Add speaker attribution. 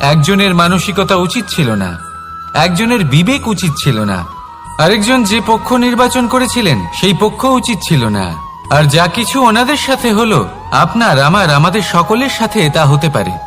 Speaker 1: একজনের মানসিকতা উচিত ছিল না, একজনের বিবেক উচিত ছিল না। আরেকজন যে পক্ষ নির্বাচন করেছিলেন, সেই পক্ষ উচিত ছিল না। আর যা কিছু ওনাদের সাথে হলো, আপনার, আমার, আমাদের সকলের সাথে তা হতে পারে।